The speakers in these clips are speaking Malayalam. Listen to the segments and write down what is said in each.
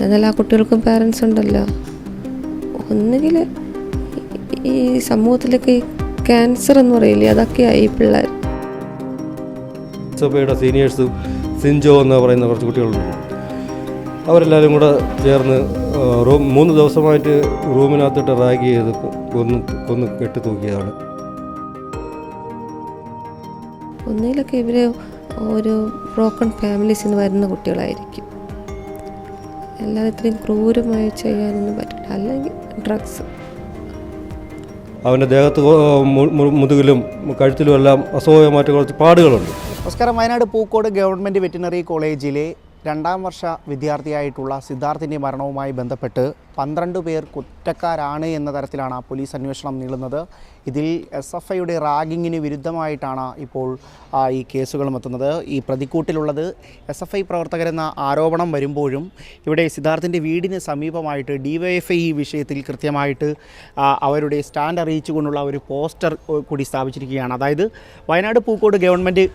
എന്നാൽ ആ കുട്ടികൾക്കും പാരൻസ് ഉണ്ടല്ലോ. ഒന്നുകിൽ ഈ സമൂഹത്തിലേക്ക് ഈ ക്യാൻസർ എന്ന് പറയില്ലേ അതൊക്കെയായി ഈ പിള്ളേർ. സഭയുടെ സീനിയേഴ്സ് സിൻജോ എന്ന് പറയുന്ന കുറച്ച് കുട്ടികളുണ്ട്. അവരെല്ലാവരും കൂടെ ചേർന്ന് റൂം മൂന്ന് ദിവസമായിട്ട് റൂമിനകത്തിട്ട് റാഗ് ചെയ്ത് കൊന്നു കൊന്ന് കെട്ടി തൂക്കിയതാണ്. ഒന്നിലൊക്കെ ഇവർ ഒരു ബ്രോക്കൺ ഫാമിലീസിൽ നിന്ന് വരുന്ന കുട്ടികളായിരിക്കും. അല്ലാതെ ഇത്രയും ക്രൂരമായി ചെയ്യാനൊന്നും പറ്റില്ല. അല്ലെങ്കിൽ ഡ്രഗ്സ് അവന്റെ ദേഹത്ത് മുതുകിലും കഴുത്തിലും എല്ലാം അസ്വാഭാവികമായിട്ട് കുറച്ച് പാടുകളുണ്ട്. നമസ്കാരം. വയനാട് പൂക്കോട് ഗവൺമെന്റ് വെറ്റിനറി കോളേജിലെ രണ്ടാം വർഷ വിദ്യാർത്ഥിയായിട്ടുള്ള സിദ്ധാർത്ഥിന്റെ മരണവുമായി ബന്ധപ്പെട്ട് പന്ത്രണ്ട് പേർ കുറ്റക്കാരാണ് എന്ന തരത്തിലാണ് പോലീസ് അന്വേഷണം നീളുന്നത്. ഇതിൽ എസ് എഫ് ഐയുടെ റാഗിങ്ങിന് വിരുദ്ധമായിട്ടാണ് ഇപ്പോൾ ഈ കേസുകളും എത്തുന്നത്. ഈ പ്രതിക്കൂട്ടിലുള്ളത് എസ് എഫ് ഐ പ്രവർത്തകരെന്ന ആരോപണം വരുമ്പോഴും ഇവിടെ സിദ്ധാർത്ഥിന്റെ വീടിന് സമീപമായിട്ട് ഡിവൈഎഫ്ഐ ഈ വിഷയത്തിൽ കൃത്യമായിട്ട് അവരുടെ സ്റ്റാൻഡ് അറിയിച്ചുകൊണ്ടുള്ള ഒരു പോസ്റ്റർ കൂടി സ്ഥാപിച്ചിരിക്കുകയാണ്. അതായത് വയനാട് പൂക്കോട് ഗവൺമെന്റ്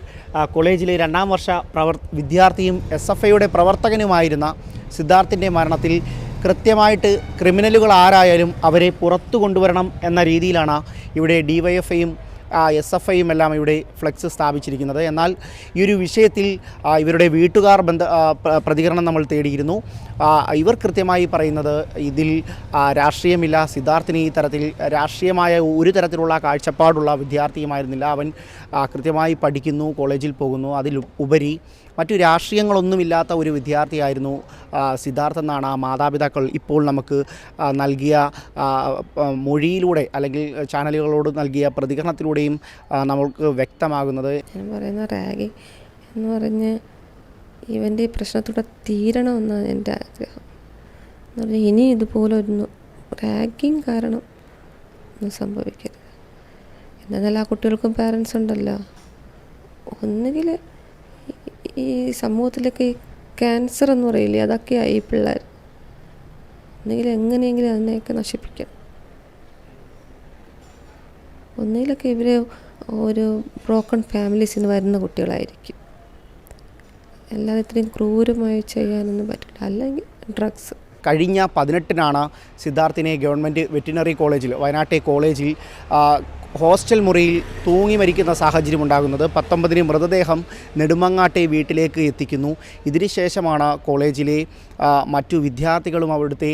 കോളേജിലെ രണ്ടാം വർഷ പ്രവർ വിദ്യാർത്ഥിയും എസ് എഫ് ഐയുടെ പ്രവർത്തകനുമായിരുന്ന സിദ്ധാർത്ഥിന്റെ മരണത്തിൽ കൃത്യമായിട്ട് ക്രിമിനലുകൾ ആരായാലും അവരെ പുറത്തു കൊണ്ടുവരണം എന്ന രീതിയിലാണ് ഇവിടെ ഡിവൈഎഫ്ഐയും എസ് എഫ് ഐയും എല്ലാം ഇവിടെ ഫ്ലെക്സ് സ്ഥാപിച്ചിരിക്കുന്നത്. എന്നാൽ ഈ ഒരു വിഷയത്തിൽ ഇവരുടെ വീട്ടുകാർ ബന്ധ പ്രതികരണം നമ്മൾ തേടിയിരുന്നു. ഇവർ കൃത്യമായി പറയുന്നത് ഇതിൽ രാഷ്ട്രീയമില്ല. സിദ്ധാർത്ഥിന് ഈ തരത്തിൽ രാഷ്ട്രീയമായ ഒരു തരത്തിലുള്ള കാഴ്ചപ്പാടുള്ള വിദ്യാർത്ഥിയുമായിരുന്നില്ല. അവൻ കൃത്യമായി പഠിക്കുന്നു കോളേജിൽ പോകുന്നു. അതിൽ ഉപരി മറ്റു രാഷ്ട്രീയങ്ങളൊന്നുമില്ലാത്ത ഒരു വിദ്യാർത്ഥിയായിരുന്നു സിദ്ധാർത്ഥ് എന്നാണ് ആ മാതാപിതാക്കൾ ഇപ്പോൾ നമുക്ക് നൽകിയ മൊഴിയിലൂടെ അല്ലെങ്കിൽ ചാനലുകളോട് നൽകിയ പ്രതികരണത്തിലൂടെയും നമുക്ക് വ്യക്തമാകുന്നത്. പറയുന്ന റാഗി എന്ന് പറഞ്ഞ് ഇവന്റെ ഈ പ്രശ്നത്തോടെ തീരണമെന്നാണ് എന്റെ ആഗ്രഹം. പറഞ്ഞാൽ ഇനി ഇതുപോലെ ഒന്ന് റാഗിങ് കാരണം ഒന്നും സംഭവിക്കരുത്. എന്നാൽ ആ കുട്ടികൾക്കും പാരൻസ് ഉണ്ടല്ലോ. ഒന്നുകിൽ ഈ സമൂഹത്തിലൊക്കെ ക്യാൻസർ എന്ന് പറയില്ലേ അതൊക്കെയായി ഈ പിള്ളേർ. ഒന്നുകിൽ എങ്ങനെയെങ്കിലും അതിനെയൊക്കെ നശിപ്പിക്കാം. ഒന്നിലൊക്കെ ഇവർ ഒരു ബ്രോക്കൺ ഫാമിലീസിൽ നിന്ന് വരുന്ന കുട്ടികളായിരിക്കും. അല്ലാതെ ഇത്രയും ക്രൂരമായി ചെയ്യാനൊന്നും പറ്റില്ല. അല്ലെങ്കിൽ ഡ്രഗ്സ് കഴിഞ്ഞ പതിനെട്ടിനാണ് സിദ്ധാർത്ഥിനെ ഗവൺമെന്റ് വെറ്റിനറി കോളേജിൽ വയനാട്ടെ കോളേജിൽ ഹോസ്റ്റൽ മുറിയിൽ തൂങ്ങി മരിക്കുന്ന സാഹചര്യം ഉണ്ടാകുന്നത് പത്തൊമ്പതിന് മൃതദേഹം നെടുമങ്ങാട്ടെ വീട്ടിലേക്ക് എത്തിക്കുന്നു. ഇതിനുശേഷമാണ് കോളേജിലെ മറ്റു വിദ്യാർത്ഥികളും അവിടുത്തെ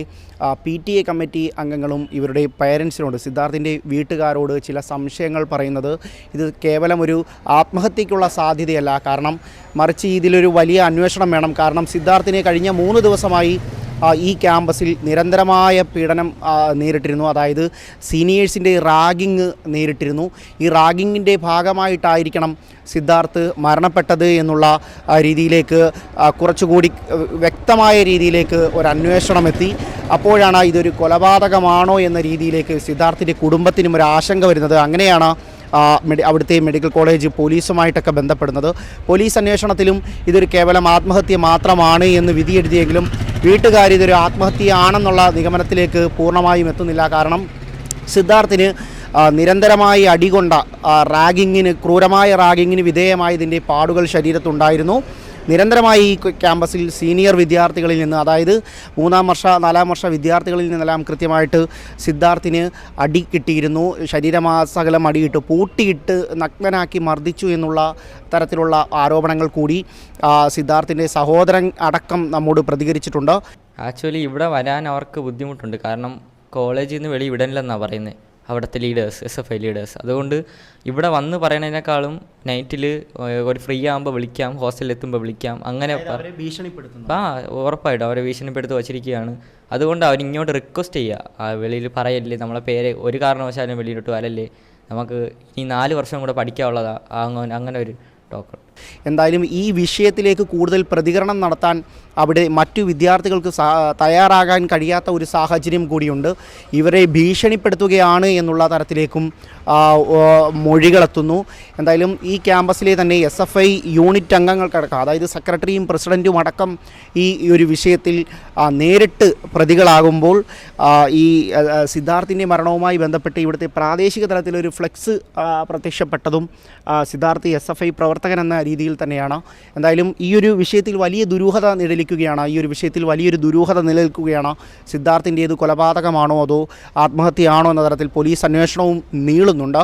പി ടി എ കമ്മിറ്റി അംഗങ്ങളും ഇവരുടെ പേരൻസിനോട് സിദ്ധാർത്ഥിന്റെ വീട്ടുകാരോട് ചില സംശയങ്ങൾ പറയുന്നത്. ഇത് കേവലം ഒരു ആത്മഹത്യക്കുള്ള സാധ്യതയല്ല. കാരണം മറിച്ച് ഇതിലൊരു വലിയ അന്വേഷണം വേണം. കാരണം സിദ്ധാർത്ഥിനെ കഴിഞ്ഞ മൂന്ന് ദിവസമായി ഈ ക്യാമ്പസിൽ നിരന്തരമായ പീഡനം നേരിട്ടിരുന്നു. അതായത് സീനിയേഴ്സിന്റെ റാഗിങ് നേരിട്ടിരുന്നു. ഈ റാഗിങ്ങിന്റെ ഭാഗമായിട്ടായിരിക്കണം സിദ്ധാർത്ഥ് മരണപ്പെട്ടത് എന്നുള്ള രീതിയിലേക്ക് കുറച്ചുകൂടി വ്യക്തമായ രീതിയിലേക്ക് ഒരു അന്വേഷണം എത്തി. അപ്പോഴാണ് ഇതൊരു കൊലപാതകമാണോ എന്ന രീതിയിലേക്ക് സിദ്ധാർത്ഥിന്റെ കുടുംബത്തിനും ഒരു ആശങ്ക വരുന്നത്. അങ്ങനെയാണ് മെഡി അവിടുത്തെ മെഡിക്കൽ കോളേജ് പോലീസുമായിട്ടൊക്കെ ബന്ധപ്പെടുന്നത്. പോലീസ് അന്വേഷണത്തിലും ഇതൊരു കേവലം ആത്മഹത്യ മാത്രമാണ് എന്ന് വിധിയെഴുതിയെങ്കിലും വീട്ടുകാർ ഇതൊരു ആത്മഹത്യയാണെന്നുള്ള നിഗമനത്തിലേക്ക് പൂർണമായും എത്തുന്നില്ല. കാരണം സിദ്ധാർത്ഥിന് നിരന്തരമായി അടികൊണ്ട റാഗിങ്ങിന് ക്രൂരമായ റാഗിങ്ങിന് വിധേയമായതിന്റെ പാടുകൾ ശരീരത്തുണ്ടായിരുന്നു. നിരന്തരമായി ഈ ക്യാമ്പസിൽ സീനിയർ വിദ്യാർത്ഥികളിൽ നിന്ന് അതായത് മൂന്നാം വർഷ നാലാം വർഷ വിദ്യാർത്ഥികളിൽ നിന്നെല്ലാം കൃത്യമായിട്ട് സിദ്ധാർത്ഥിന് അടി കിട്ടിയിരുന്നു. ശരീരമാസകലം അടിയിട്ട് പൂട്ടിയിട്ട് നഗ്നനാക്കി മർദ്ദിച്ചു എന്നുള്ള തരത്തിലുള്ള ആരോപണങ്ങൾ കൂടി സിദ്ധാർത്ഥിന്റെ സഹോദരൻ അടക്കം നമ്മോട് പ്രതികരിച്ചിട്ടുണ്ട്. ആക്ച്വലി ഇവിടെ വരാൻ അവർക്ക് ബുദ്ധിമുട്ടുണ്ട്. കാരണം കോളേജിൽ നിന്ന് വെളി വിടണില്ലെന്നാണ് പറയുന്നത്. അവിടുത്തെ leaders S F I leaders അതുകൊണ്ട് ഇവിടെ വന്ന് പറയണതിനേക്കാളും നൈറ്റിൽ ഒരു ഫ്രീ ആകുമ്പോൾ വിളിക്കാം ഹോസ്റ്റലിൽ എത്തുമ്പോൾ വിളിക്കാം അങ്ങനെ ആ ഉറപ്പായിട്ടും അവരെ ഭീഷണിപ്പെടുത്തി വച്ചിരിക്കുകയാണ്. അതുകൊണ്ട് അവർ ഇങ്ങോട്ട് റിക്വസ്റ്റ് ചെയ്യുക ആ വെളിയിൽ പറയല്ലേ നമ്മളെ പേര് ഒരു കാരണവശാലും വെളിയിലോട്ട് വരല്ലേ. നമുക്ക് ഈ നാല് വർഷം കൂടെ പഠിക്കാനുള്ളതാണ് അങ്ങനെ അങ്ങനെ ഒരു ടോക്കൺ എന്തായാലും ഈ വിഷയത്തിലേക്ക് കൂടുതൽ പ്രതികരണം നടത്താൻ അവിടെ മറ്റു വിദ്യാർത്ഥികൾക്ക് തയ്യാറാകാൻ കഴിയാത്ത ഒരു സാഹചര്യം കൂടിയുണ്ട്. ഇവരെ ഭീഷണിപ്പെടുത്തുകയാണ് എന്നുള്ള തരത്തിലേക്കും മൊഴികളെത്തുന്നു. എന്തായാലും ഈ ക്യാമ്പസിലെ തന്നെ എസ് എഫ് ഐ യൂണിറ്റ് അംഗങ്ങൾക്കടക്കം അതായത് സെക്രട്ടറിയും പ്രസിഡന്റും അടക്കം ഈ ഒരു വിഷയത്തിൽ നേരിട്ട് പ്രതികളാകുമ്പോൾ ഈ സിദ്ധാർത്ഥിന്റെ മരണവുമായി ബന്ധപ്പെട്ട് ഇവിടുത്തെ പ്രാദേശിക തലത്തിലൊരു ഫ്ലെക്സ് പ്രത്യക്ഷപ്പെട്ടതും സിദ്ധാർത്ഥ് എസ് എഫ് ഐ പ്രവർത്തകൻ എന്ന രീതിയിൽ തന്നെയാണ്. എന്തായാലും ഈ ഒരു വിഷയത്തിൽ വലിയ ദുരൂഹത നിഴലിക്കുകയാണ് ഈ ഒരു വിഷയത്തിൽ വലിയൊരു ദുരൂഹത നിലനിൽക്കുകയാണ്. സിദ്ധാർത്ഥിന്റേത് കൊലപാതകമാണോ അതോ ആത്മഹത്യയാണോ എന്ന തരത്തിൽ പോലീസ് അന്വേഷണവും നീളുന്നുണ്ട്.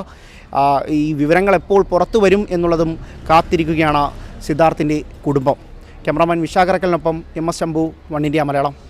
ഈ വിവരങ്ങൾ എപ്പോൾ പുറത്തു വരും എന്നുള്ളതും കാത്തിരിക്കുകയാണ് സിദ്ധാർത്ഥിന്റെ കുടുംബം. Cameraman വിശാഖറക്കലിനൊപ്പം M S Shambhu one India Malayalam.